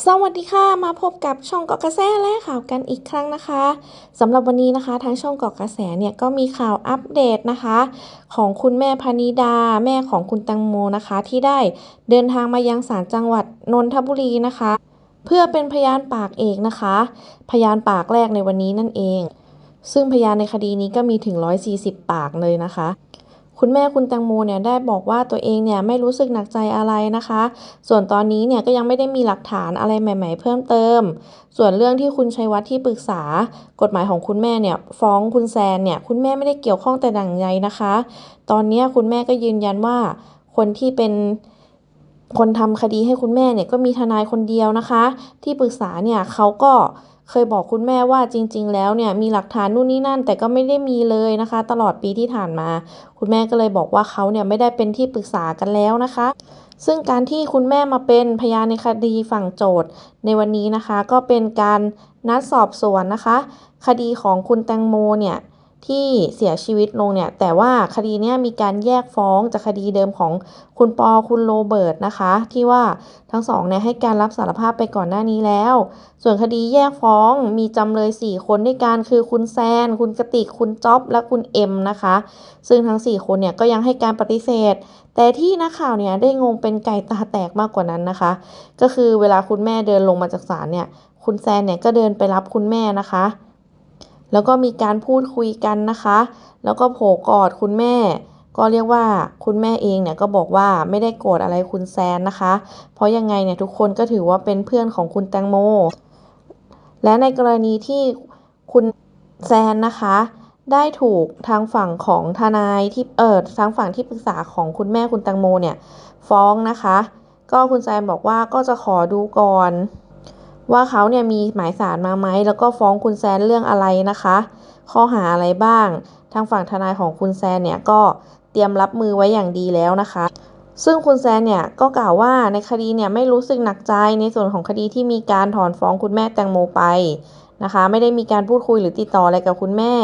สวัสดีค่ะ มาพบกับช่องเกาะกระแสและข่าวกันอีกครั้งนะคะสำหรับวันนี้นะคะทางช่องเกาะกระแสเนี่ยก็มีข่าวอัปเดตนะคะ ของคุณแม่พนิดา แม่ของคุณตังโมนะคะ ที่ได้เดินทางมายังศาลจังหวัดนนทบุรีนะคะ เพื่อเป็นพยานปากเอกนะคะ พยานปากแรกในวันนี้นั่นเอง ซึ่งพยานในคดีนี้ก็มีถึง 140 ปากเลยนะคะ คุณแม่คุณแตงโมเนี่ยได้บอกว่าตัวเองเนี่ยไม่รู้สึกหนักใจอะไรนะคะ ส่วนตอนนี้เนี่ยก็ยังไม่ได้มีหลักฐานอะไรใหม่ ๆ เพิ่มเติม ส่วนเรื่องที่คุณชัยวัฒน์ที่ปรึกษา กฎหมายของคุณแม่เนี่ยฟ้องคุณแซนเนี่ยคุณแม่ไม่ได้เกี่ยวข้องแต่ดั่งใดนะคะ ตอนนี้คุณแม่ก็ยืนยันว่าคนที่เป็นคนทำคดีให้คุณแม่เนี่ยก็มีทนายคนเดียวนะคะ ที่ปรึกษาเนี่ยเขาก็ เคยบอกคุณแม่ว่าจริง ๆ แล้วเนี่ยมีหลักฐานนู่นนี่นั่น แต่ก็ไม่ได้มีเลยนะคะ ตลอดปีที่ผ่านมา คุณแม่ก็เลยบอกว่าเขาเนี่ยไม่ได้เป็นที่ปรึกษากันแล้วนะคะ ซึ่งการที่คุณแม่มาเป็นพยานในคดีฝั่งโจทย์ ในวันนี้นะคะ ก็เป็นการนัดสอบสวนนะคะ คดีของคุณแตงโมเนี่ย ที่เสียชีวิตลงเนี่ย แต่ว่าคดีนี้มีการแยกฟ้องจากคดีเดิมของคุณปอคุณโรเบิร์ตนะคะ ที่ว่าทั้งสองเนี่ยให้การรับสารภาพไปก่อนหน้านี้แล้ว ส่วนคดีแยกฟ้องมีจำเลย 4 คนด้วยกันคือคุณแซน คุณกติกคุณจ๊อบ และคุณเอ็มนะคะ ซึ่งทั้ง 4 คนเนี่ยก็ยังให้การปฏิเสธ แต่ที่นักข่าวเนี่ยได้งงเป็นไก่ตาแตกมากกว่านั้นนะคะ ก็คือเวลาคุณแม่เดินลงมาจากศาลเนี่ยคุณแซนเนี่ยก็เดินไปรับคุณแม่นะคะ แล้วก็มีการพูดคุยกันนะคะ แล้วก็โผกอดคุณแม่ ก็เรียกว่าคุณแม่เองเนี่ยก็บอกว่าไม่ได้โกรธอะไรคุณแซนนะคะ เพราะยังไงเนี่ยทุกคนก็ถือว่าเป็นเพื่อนของคุณแตงโม และในกรณีที่คุณแซนนะคะได้ถูกทางฝั่งของทนายที่เออทางฝั่งที่ปรึกษาของคุณแม่คุณแตงโมเนี่ย ฟ้องนะคะ ก็คุณแซนบอกว่าก็จะขอดูก่อน ว่าเขาเนี่ยมีหมายสารมาไหมแล้วก็ฟ้องคุณแซนเรื่องอะไรนะคะ ข้อหาอะไรบ้าง ทางฝั่งทนายของคุณแซนเนี่ยก็เตรียมรับมือไว้อย่างดีแล้วนะคะ ซึ่งคุณแซนเนี่ยก็กล่าวว่าในคดีเนี่ยไม่รู้สึกหนักใจในส่วนของคดีที่มีการถอนฟ้องคุณแม่แตงโมไปนะคะ ไม่ได้มีการพูดคุยหรือติดต่ออะไรกับคุณแม่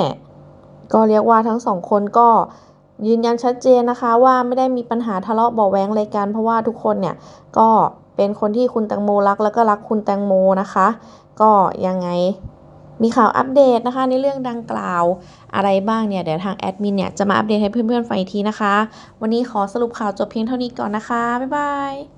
ก็เรียกว่าทั้งสองคนก็ยืนยันชัดเจนนะคะว่าไม่ได้มีปัญหาทะเลาะเบาแว้งอะไรกันเพราะว่าทุกคนเนี่ยก็ เป็นคนที่คุณแตงโมรักแล้วก็รักคุณแตงโมนะคะ ก็ยังไงมีข่าวอัปเดตนะคะในเรื่องดังกล่าวอะไรบ้างเนี่ย เดี๋ยวทางแอดมินเนี่ยจะมาอัปเดตให้เพื่อนๆฟังอีกทีนะคะ วันนี้ขอสรุปข่าวจบเพียงเท่านี้ก่อนนะคะ บ๊ายบาย